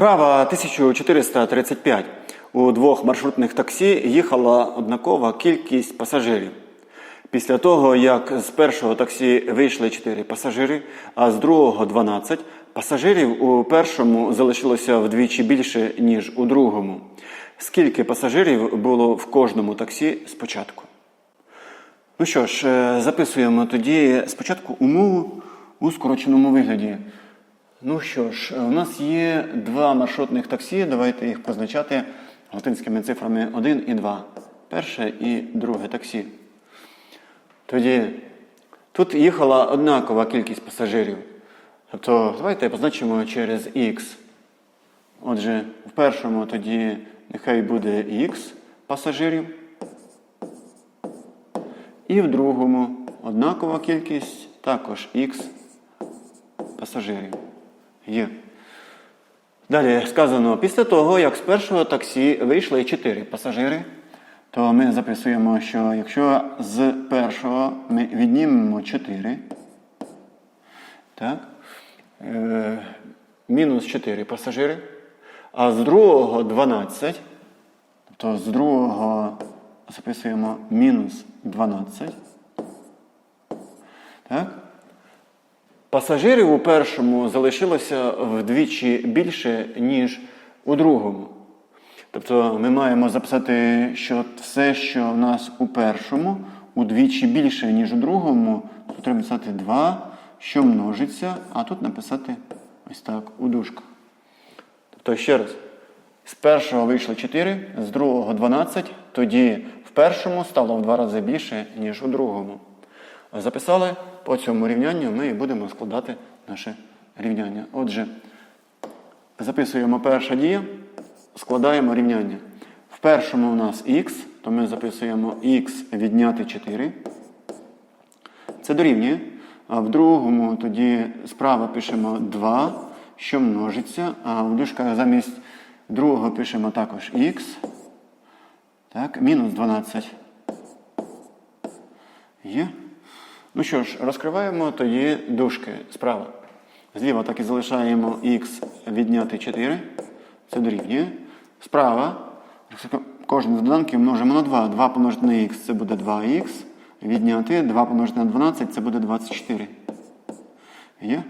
Справа 1435. У двох маршрутних таксі їхала однакова кількість пасажирів. Після того, як з першого таксі вийшли 4 пасажири, а з другого 12, пасажирів у першому залишилося вдвічі більше, ніж у другому. Скільки пасажирів було в кожному таксі спочатку? Ну що ж, е, записуємо тоді спочатку умову у скороченому вигляді. Ну що ж, е, у нас є два маршрутних таксі. Давайте їх позначати латинськими цифрами 1 і 2. Перше і друге таксі. Тоді тут їхала однакова кількість пасажирів. Тобто, давайте позначимо через X. Отже, в першому тоді нехай буде X пасажирів. І в другому однакова кількість, також X пасажирів. Є. Далі сказано, після того, як з першого таксі вийшли 4 пасажири, то ми записуємо, що якщо з першого ми віднімемо 4, так, е, мінус 4 пасажири, а з другого 12, тобто з другого записуємо мінус 12. Так? Пасажирів у першому залишилося вдвічі більше, ніж у другому. Тобто ми маємо записати, що все, що в нас у першому, удвічі більше, ніж у другому, тут треба написати 2, що множиться, а тут написати ось так у дужках. Тобто ще раз, з першого вийшло 4, з другого 12, тоді в першому стало в два рази більше, ніж у другому. Записали по цьому рівнянню, ми і будемо складати наше рівняння. Отже, записуємо перша дія, складаємо рівняння. В першому у нас х, то ми записуємо х відняти 4. Це дорівнює. А в другому тоді справа пишемо 2, що множиться, а в дужках замість другого пишемо також х. Так, мінус 12. Є. Ну що ж, розкриваємо тоді дужки справа. Зліва так і залишаємо х відняти 4. Це дорівнює. Справа кожен з доданків множимо на 2. 2 помножити на х це буде 2х. Відняти 2 помножити на 12 це буде 24. Є?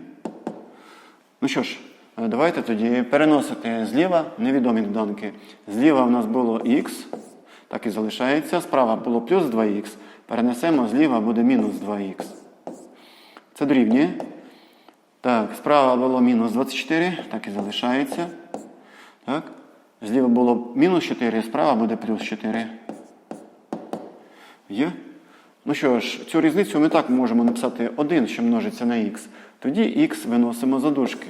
Ну що ж, давайте тоді переносити зліва невідомі доданки. Зліва у нас було х, так і залишається. Справа було плюс 2х. Перенесемо зліва буде мінус 2х. Це дорівнює. Так, справа було мінус 24, так і залишається. Так. Зліва було мінус 4, справа буде плюс 4. Є? Ну що ж, цю різницю ми так можемо написати 1, що множиться на х. Тоді х виносимо за дужки.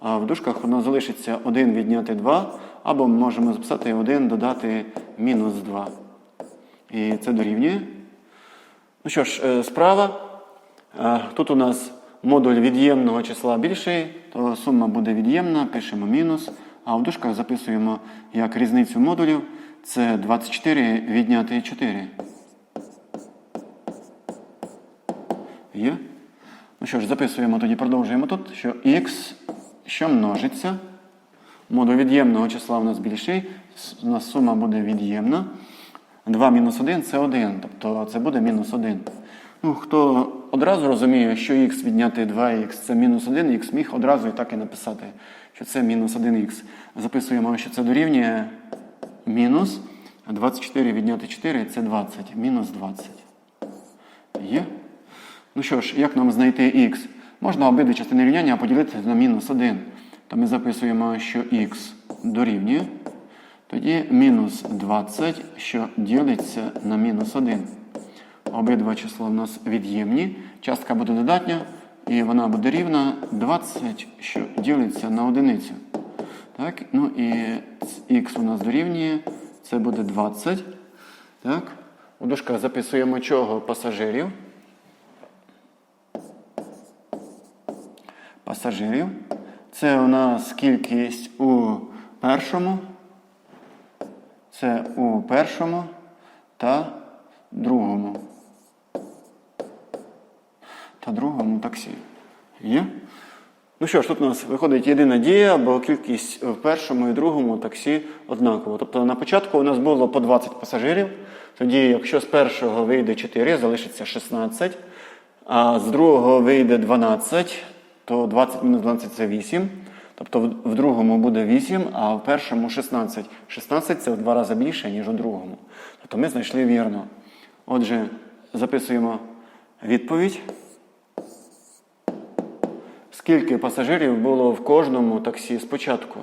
А в дужках воно залишиться 1 відняти 2, або ми можемо записати 1 додати мінус 2. І це дорівнює. Ну що ж, е, справа. Е, Тут у нас модуль від'ємного числа більший, то сума буде від'ємна, пишемо мінус. А в дужках записуємо як різницю модулів. Це 24 відняти 4. Є? Ну що ж, записуємо тоді, продовжуємо тут, що х, що множиться. Модуль від'ємного числа у нас більший, у нас сума буде від'ємна. 2 мінус 1 це 1, тобто це буде мінус 1. Ну, Хто одразу розуміє, що х відняти 2х це мінус 1, х міг одразу і так і написати, що це мінус 1х. Записуємо, що це дорівнює мінус 24 відняти 4 це 20. Мінус 20. Є? Ну що ж, як нам знайти х? Можна обидві частини рівняння поділити на мінус 1. То ми записуємо, що х дорівнює. Тоді мінус 20, що ділиться на мінус 1. Обидва числа у нас від'ємні. Частка буде додатня, і вона буде рівна 20, що ділиться на одиницю. Так, ну і х у нас дорівнює, це буде 20. Так. У дужках записуємо чого пасажирів. Пасажирів. Це у нас кількість у першому. Це у першому та другому. Та другому таксі. Є? Ну що ж, тут у нас виходить єдина дія, бо кількість в першому і другому таксі однакова. Тобто на початку у нас було по 20 пасажирів. Тоді, якщо з першого вийде 4, залишиться 16, а з другого вийде 12, то 20 мінус 12 це 8. Тобто в, другому буде 8, а в першому 16. 16 це в два рази більше, ніж у другому. Тобто ми знайшли вірно. Отже, записуємо відповідь. Скільки пасажирів було в кожному таксі спочатку?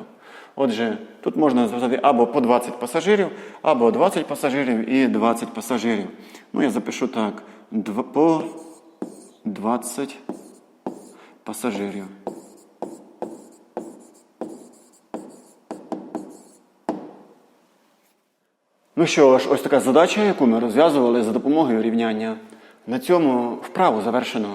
Отже, тут можна записати або по 20 пасажирів, або 20 пасажирів і 20 пасажирів. Ну, я запишу так: по 20 пасажирів. Ну що ж, ось така задача, яку ми розв'язували за допомогою рівняння. На цьому вправу завершено.